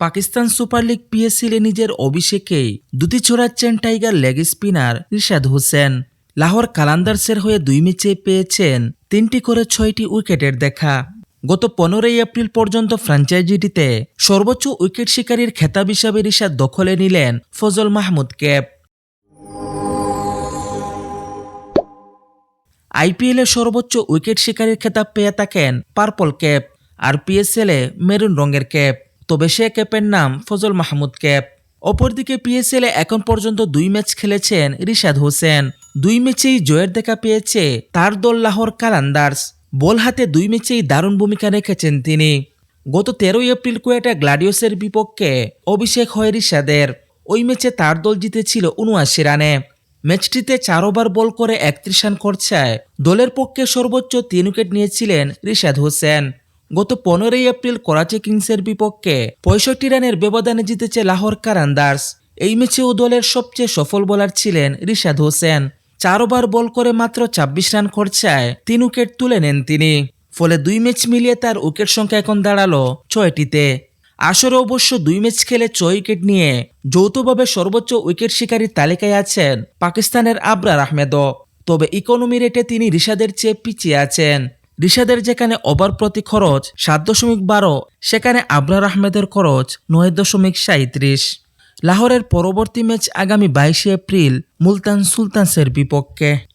Pakistan super league পিএসএলে নিজের অভিষেকেই দুটি ছড়াচ্ছেন tiger leg spinner Rishad Hossain. Lahore কালান্দার্সের হয়ে দুই ম্যাচে পেয়েছেন তিনটি করে ছয়টি উইকেটের দেখা। গত পনেরোই এপ্রিল পর্যন্ত ফ্র্যাঞ্চাইজিটিতে সর্বোচ্চ উইকেট শিকারীর খেতাব হিসাবে রিশাদ দখলে নিলেন ফজল মাহমুদ ক্যাপ। আইপিএলে সর্বোচ্চ উইকেট শিকারীর খেতাব পেয়ে থাকেন পার্পল ক্যাপ আর পিএসএলে মেরুন রঙের ক্যাপ। তবে সে ক্যাপের নাম ফজল মাহমুদ ক্যাপ। অপরদিকে পিএসএলে এখন পর্যন্ত দুই ম্যাচ খেলেছেন রিশাদ হোসেন। দুই ম্যাচেই জয়ের দেখা পেয়েছে তার দল লাহোর কালান্দার্স। বল হাতে দুই ম্যাচেই দারুণ ভূমিকা রেখেছেন তিনি। গত তেরোই এপ্রিল কোয়েটা গ্লাডিওসের বিপক্ষে অভিষেক হয় রিশাদের। ওই ম্যাচে তার দল জিতেছিল উনআশি রানে। ম্যাচটিতে চার ওভার বল করে একত্রিশ রান খরচায় দলের পক্ষে সর্বোচ্চ তিন উইকেট নিয়েছিলেন রিশাদ হোসেন। গত পনেরোই এপ্রিল করাচি কিংসের বিপক্ষে পঁয়ষট্টি রানের ব্যবধানে জিতেছে লাহোর কারান্দার্স। এই ম্যাচেও দলের সবচেয়ে সফল বোলার ছিলেন রিশাদ হোসেন। চার ওভার বল করে মাত্র ছাব্বিশ রান খরচায় তিন উইকেট তুলে নেন তিনি। ফলে দুই ম্যাচ মিলিয়ে তার উইকেট সংখ্যা এখন দাঁড়াল ছয়টিতে। আসরে অবশ্য দুই ম্যাচ খেলে ছয় উইকেট নিয়ে যৌথভাবে সর্বোচ্চ উইকেট শিকারীর তালিকায় আছেন পাকিস্তানের আবরার আহমেদও। তবে ইকোনমি রেটে তিনি রিশাদের চেয়ে পিছিয়ে আছেন। রিশাদের যেখানে ওভার প্রতি খরচ সাত দশমিক বারো, সেখানে আবরার আহমেদের খরচ নয় দশমিক সাঁত্রিশ লাহোরের পরবর্তী ম্যাচ আগামী বাইশে এপ্রিল মুলতান সুলতানসের বিপক্ষে।